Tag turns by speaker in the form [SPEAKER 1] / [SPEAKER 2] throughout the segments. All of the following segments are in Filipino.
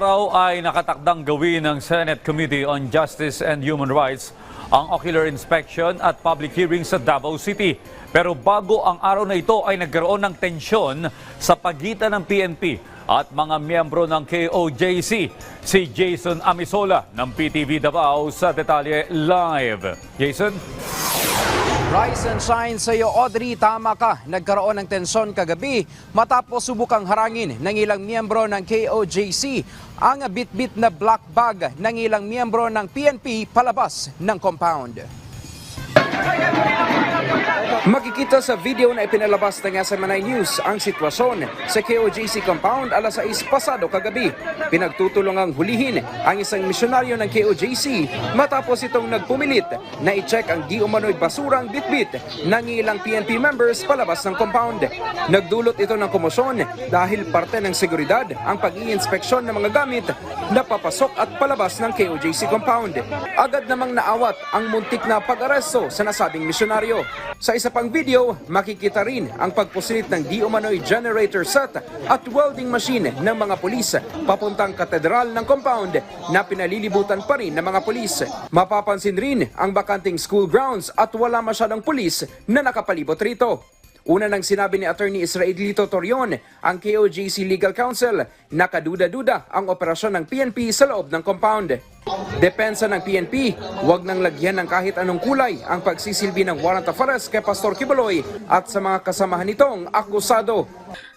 [SPEAKER 1] araw ay nakatakdang gawin ng Senate Committee on Justice and Human Rights ang ocular inspection at public hearing sa Davao City. Pero bago ang araw na ito ay nagkaroon ng tensyon sa pagitan ng PNP at mga miyembro ng KOJC. Si Jason Amisola ng PTV Davao sa Detalye Live. Jason?
[SPEAKER 2] Rise and shine sa iyo, Audrey. Tama ka. Nagkaroon ng tensyon kagabi matapos subukang harangin ng ilang miyembro ng KOJC ang bit-bit na black bag ng ilang miyembro ng PNP palabas ng compound. Makikita sa video na ipinalabas ng SMNI News ang sitwasyon sa KOJC compound alas 6 pasado kagabi. Pinagtutulungang hulihin ang isang misyonaryo ng KOJC matapos itong nagpumilit na i-check ang di umano'y basurang bitbit ng ilang PNP members palabas ng compound. Nagdulot ito ng komosyon dahil parte ng seguridad ang pag-iinspeksyon ng mga gamit na papasok at palabas ng KOJC compound. Agad namang naawat ang muntik na pag-aresto sa nasabing misyonaryo. Sa isa pang video, makikita rin ang pagpusilit ng di umano'y generator set at welding machine ng mga pulis papuntang katedral ng compound na pinalilibutan pa rin ng mga pulis. Mapapansin rin ang bakanting school grounds at wala masyadong pulis na nakapalibot rito. Una nang sinabi ni Attorney Israelito Torion, ang KOJC Legal Counsel, nakaduda-duda ang operasyon ng PNP sa loob ng compound. Depensa ng PNP, huwag nang lagyan ng kahit anong kulay ang pagsisilbi ng warrant of kay Pastor Kibaloy at sa mga kasamahan nitong akusado.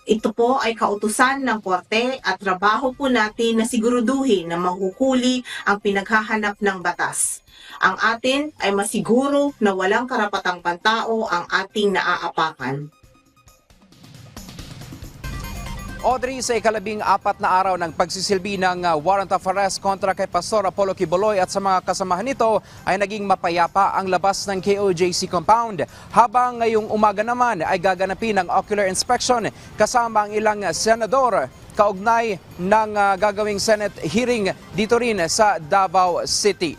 [SPEAKER 3] Ito po ay kautusan ng korte at trabaho po natin na siguruduhin na mahuhuli ang pinaghahanap ng batas. Ang atin ay masiguro na walang karapatang pantao ang ating naaapakan.
[SPEAKER 2] Audrey, sa ikalabing apat na araw ng pagsisilbi ng uh, warrant of arrest kontra kay Pastor Apollo Kiboloy at sa mga kasamahan nito ay naging mapayapa ang labas ng KOJC compound. Habang ngayong umaga naman ay gaganapin ang ocular inspection kasama ang ilang senador kaugnay ng uh, gagawing Senate hearing dito rin sa Davao City.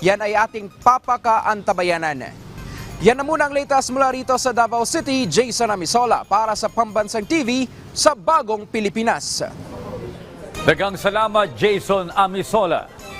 [SPEAKER 2] Yan ay ating papakaantabayanan. Yan na muna ang latest mula rito sa Davao City. Jason Amisola para sa Pambansang TV sa Bagong Pilipinas.
[SPEAKER 1] Dagang salamat Jason Amisola.